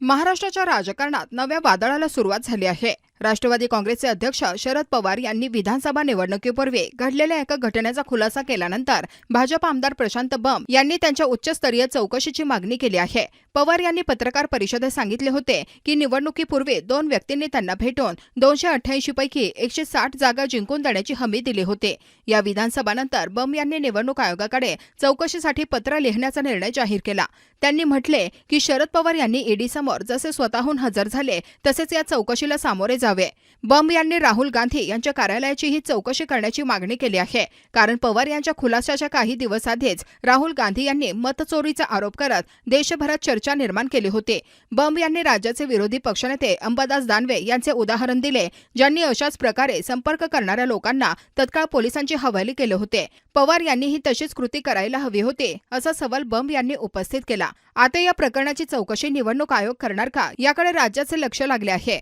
महाराष्ट्राच्या राजकारणात नव्या वादळाला सुरुवात झाली आहे. राष्ट्रवादी काँग्रेसचे अध्यक्ष शरद पवार यांनी विधानसभा निवडणुकीपूर्वी घडलेल्या एका घटनेचा खुलासा केल्यानंतर भाजप आमदार प्रशांत बम यांनी त्यांच्या उच्चस्तरीय चौकशीची मागणी केली आहे. पवार यांनी पत्रकार परिषदेत सांगितले होते की निवडणुकीपूर्वी दोन व्यक्तींनी त्यांना भेटून दोनशे अठ्ठ्याऐंशी पैकी एकशे साठ जागा जिंकून देण्याची हमी दिली होती. या विधानसभानंतर बम यांनी निवडणूक आयोगाकडे चौकशीसाठी पत्र लिहिण्याचा निर्णय जाहीर केला. त्यांनी म्हटले की शरद पवार यांनी ईडी समोर जसे स्वतःहून हजर झाले तसेच या चौकशीला सामोरे जावे. बंब यांनी राहुल गांधी यांच्या कार्यालयाचीही चौकशी करण्याची मागणी केली आहे. कारण पवार यांच्या खुलाशाच्या काही दिवस आधीच राहुल गांधी यांनी मतचोरीचा आरोप करत देशभरात चर्चा निर्माण केली होती. बंब यांनी राज्याचे विरोधी पक्षनेते अंबादास दानवे यांचे उदाहरण दिले ज्यांनी अशाच प्रकारे संपर्क करणाऱ्या लोकांना तत्काळ पोलिसांची हवाली केले होते. पवार यांनीही तशीच कृती करायला हवी होती असा सवाल बम यांनी उपस्थित केला. आता या प्रकरणाची चौकशी निवडणूक आयोग करणार का याकडे राज्याचे लक्ष लागले आहे.